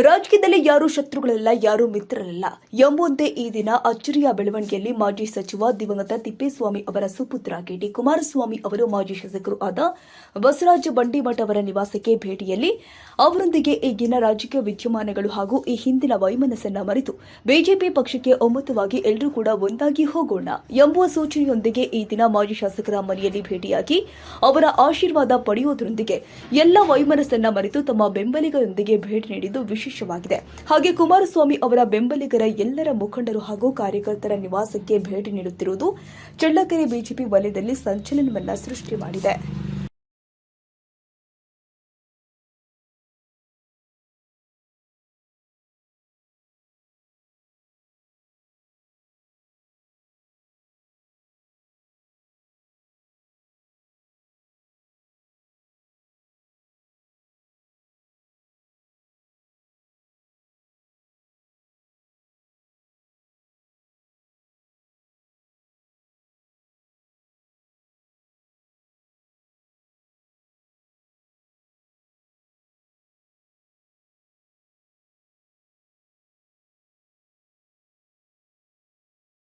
ರಾಜಕೀಯದಲ್ಲಿ ಯಾರು ಶತ್ರುಗಳಲ್ಲ, ಯಾರು ಮಿತ್ರರಲ್ಲ. ಎಂಬುವಂತೆ ಈ ದಿನ ಅಚ್ಚರಿಯ ಬೆಳವಣಿಗೆಯಲ್ಲಿ ಮಾಜಿ ಸಚಿವ ದಿವಂಗತ ತಿಪ್ಪೇಸ್ವಾಮಿ ಅವರ ಸುಪುತ್ರ ಕೆಟಿ ಕುಮಾರಸ್ವಾಮಿ ಅವರು ಮಾಜಿ ಶಾಸಕರು ಆದ ಬಸವರಾಜ ಬಂಡಿಮಠ ಅವರ ನಿವಾಸಕ್ಕೆ ಭೇಟಿಯಲ್ಲಿ ಅವರೊಂದಿಗೆ ಈಗಿನ ರಾಜಕೀಯ ವಿದ್ಯಮಾನಗಳು ಹಾಗೂ ಈ ಹಿಂದಿನ ವೈಮನಸ್ಸನ್ನ ಮರೆತು ಬಿಜೆಪಿ ಪಕ್ಷಕ್ಕೆ ಒಮ್ಮತವಾಗಿ ಎಲ್ಲರೂ ಕೂಡ ಒಂದಾಗಿ ಹೋಗೋಣ ಎಂಬುವ ಸೂಚನೆಯೊಂದಿಗೆ ಈ ದಿನ ಮಾಜಿ ಶಾಸಕರ ಮನೆಯಲ್ಲಿ ಭೇಟಿಯಾಗಿ ಅವರ ಆಶೀರ್ವಾದ ಪಡೆಯುವುದರೊಂದಿಗೆ ಎಲ್ಲ ವೈಮನಸ್ಸನ್ನ ಮರೆತು ತಮ್ಮ ಬೆಂಬಲಿಗರೊಂದಿಗೆ ಭೇಟಿ ನೀಡಿದ್ದು ವಿಶೇಷವಾಗಿದೆ. ಹಾಗೆ ಕುಮಾರಸ್ವಾಮಿ ಅವರ ಬೆಂಬಲಿಗರ ಎಲ್ಲರ ಮುಖಂಡರು ಹಾಗೂ ಕಾರ್ಯಕರ್ತರ ನಿವಾಸಕ್ಕೆ ಭೇಟಿ ನೀಡುತ್ತಿರುವುದು ಚಳ್ಳಕೆರೆ ಬಿಜೆಪಿ ವಲಯದಲ್ಲಿ ಸಂಚಲನವನ್ನ ಸೃಷ್ಟಿ ಮಾಡಿದೆ.